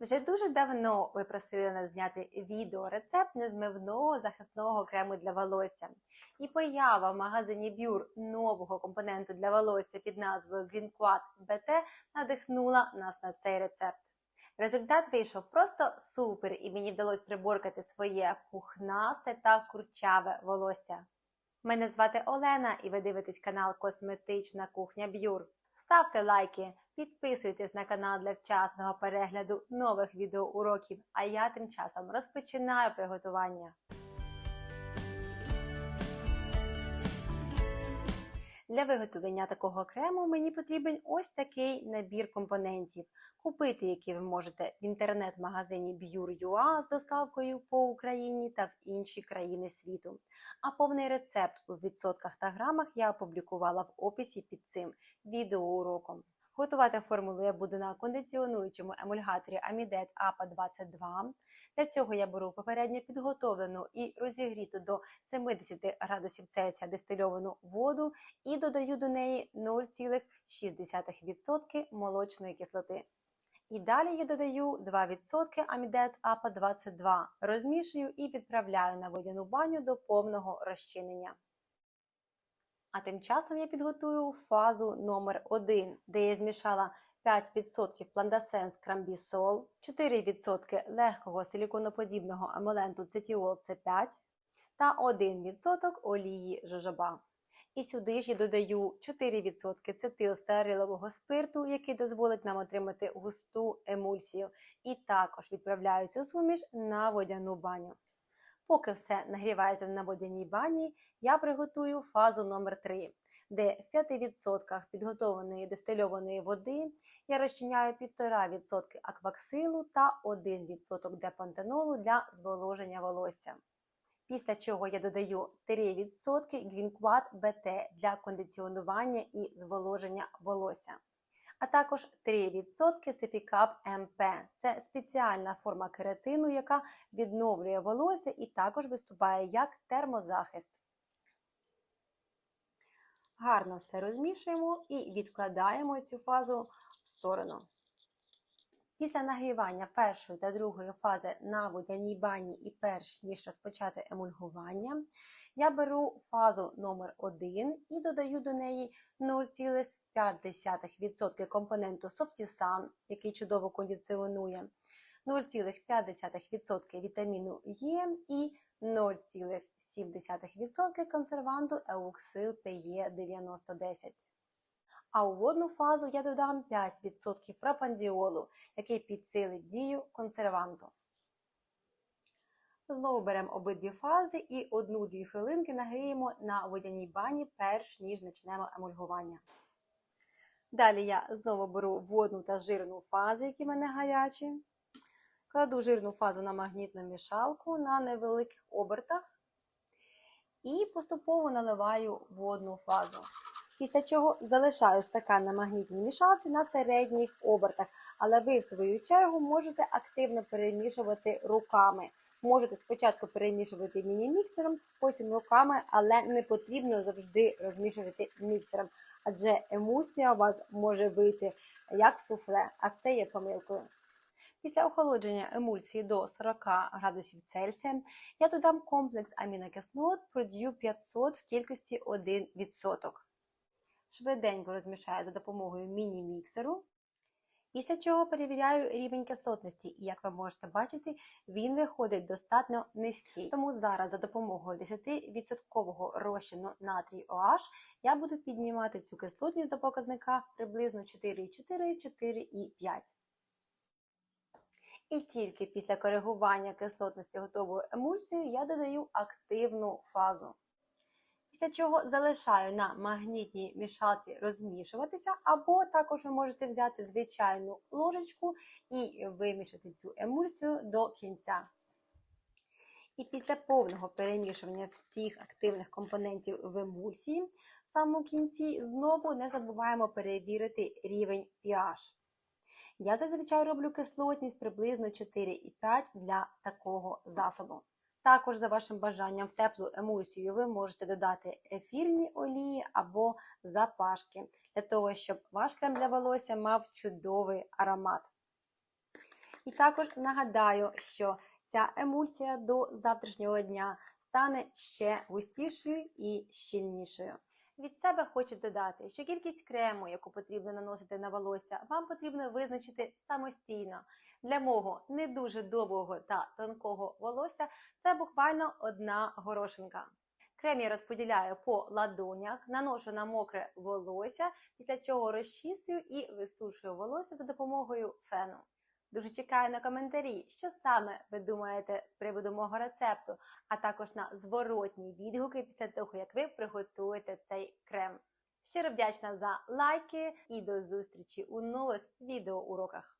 Вже дуже давно ви просили нас зняти відеорецепт незмивного захисного крему для волосся. І поява в магазині Бюр нового компоненту для волосся під назвою Green Quad BT надихнула нас на цей рецепт. Результат вийшов просто супер, і мені вдалося приборкати своє пухнасте та курчаве волосся. Мене звати Олена, і ви дивитесь канал Косметична кухня Б'юр. Ставте лайки, підписуйтесь на канал для вчасного перегляду нових відеоуроків, а я тим часом розпочинаю приготування. Для виготовлення такого крему мені потрібен ось такий набір компонентів, купити який ви можете в інтернет-магазині Bure.ua з доставкою по Україні та в інші країни світу. А повний рецепт у відсотках та грамах я опублікувала в описі під цим відеоуроком. Готувати формулу я буду на кондиціонуючому емульгаторі Амідет АПА 22. Для цього я беру попередньо підготовлену і розігріту до 70 градусів Цельсія дистильовану воду і додаю до неї 0,6% молочної кислоти. І далі я додаю 2% амідет АПА 22, розмішую і відправляю на водяну баню до повного розчинення. А тим часом я підготую фазу номер 1, де я змішала 5% пландасенс крамбісол, 4% легкого силіконоподібного емоленту цетіол С5 та 1% олії жожоба. І сюди ж я додаю 4% цетилстеарилового спирту, який дозволить нам отримати густу емульсію, і також відправляю цю суміш на водяну баню. Поки все нагрівається на водяній бані, я приготую фазу номер 3 де в 5% підготовленої дистильованої води я розчиняю 1,5% акваксилу та 1% депантенолу для зволоження волосся. Після чого я додаю 3% Greenquat BT для кондиціонування і зволоження волосся а також 3% Sepicap MP. Це спеціальна форма кератину, яка відновлює волосся і також виступає як термозахист. Гарно все розмішуємо і відкладаємо цю фазу в сторону. Після нагрівання першої та другої фази на водяній бані і перш ніж розпочати емульгування, я беру фазу номер 1 і додаю до неї 0,5% компоненту Softisan, який чудово кондиціонує, 0,5% вітаміну Е і 0,7% консерванту Euxil PE 9010. А у водну фазу я додам 5% пропандіолу, який підсилить дію консерванту. Знову беремо обидві фази і одну-дві хвилинки нагріємо на водяній бані, перш ніж почнемо емульгування. Далі я знову беру водну та жирну фази, які в мене гарячі. Кладу жирну фазу на магнітну мішалку на невеликих обертах і поступово наливаю водну фазу. Після чого залишаю стакан на магнітній мішалці на середніх обертах, але ви, в свою чергу, можете активно перемішувати руками. Можете спочатку перемішувати міні-міксером, потім руками, але не потрібно завжди розмішувати міксером, адже емульсія у вас може вийти як суфле, а це є помилкою. Після охолодження емульсії до 40 градусів Цельсія я додам комплекс амінокислот Produce 500 в кількості 1%. Швиденько розмішаю за допомогою міні-міксеру. Після чого перевіряю рівень кислотності, і як ви можете бачити, він виходить достатньо низький. Тому зараз за допомогою 10% розчину натрій OH я буду піднімати цю кислотність до показника приблизно 4,4-4,5. І тільки після коригування кислотності готовою емульсією я додаю активну фазу. Після чого залишаю на магнітній мішалці розмішуватися, або також ви можете взяти звичайну ложечку і вимішати цю емульсію до кінця. І після повного перемішування всіх активних компонентів в емульсії, в самому кінці знову не забуваємо перевірити рівень pH. Я зазвичай роблю кислотність приблизно 4,5 для такого засобу. Також, за вашим бажанням, в теплу емульсію ви можете додати ефірні олії або запашки, для того, щоб ваш крем для волосся мав чудовий аромат. І також нагадаю, що ця емульсія до завтрашнього дня стане ще густішою і щільнішою. Від себе хочу додати, що кількість крему, яку потрібно наносити на волосся, вам потрібно визначити самостійно. Для мого не дуже довгого та тонкого волосся це буквально одна горошинка. Крем я розподіляю по ладонях, наношу на мокре волосся, після чого розчісую і висушую волосся за допомогою фену. Дуже чекаю на коментарі, що саме ви думаєте з приводу мого рецепту, а також на зворотні відгуки після того, як ви приготуєте цей крем. Щиро вдячна за лайки і до зустрічі у нових відеоуроках.